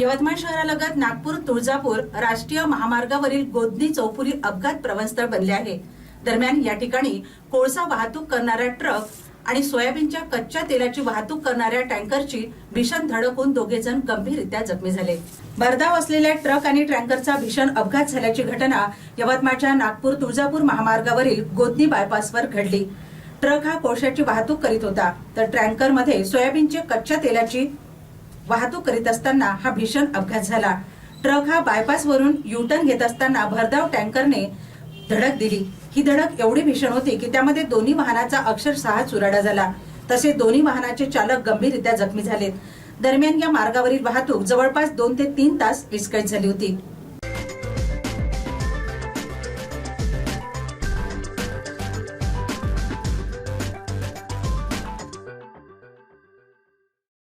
यवतमाळ शहरालगत नागपूर तुळजापूर राष्ट्रीय महामार्गावरील गोदनी चौफुली अपघात प्रवणस्थळ बनले आहे. दरम्यान या ठिकाणी कोळसा वाहतूक करणारा ट्रक आणि सोयाबीनच्या कच्च्या तेलाची वाहतूक करणाऱ्या टँकरची भीषण धडक होऊन दोघे जण गंभीररित्या जखमी झाले. भरधाव असलेल्या ट्रक आणि टँकरचा भीषण अपघात झाल्याची घटना यवतमाळच्या नागपूर तुळजापूर महामार्गावरील गोदनी बायपासवर घडली. ट्रक हा कोळशाची वाहतूक करीत होता. तर टँकरमध्ये सोयाबीनचे कच्च्या तेलाची वाहतूक करीत असताना हा भीषण अपघात झाला. ट्रक हा बायपास वरून युटर्न घेत असताना भरधाव टँकरने धडक दिली. ही धडक एवढी भीषण होती की त्यामध्ये दोन्ही वाहनाचा अक्षरशः चुराडा झाला. तसे दोन्ही वाहनाचे चालक गंभीररित्या जखमी झालेत. दरम्यान या मार्गावरील वाहतूक जवळपास दोन ते तीन तास विस्कळीत झाली होती.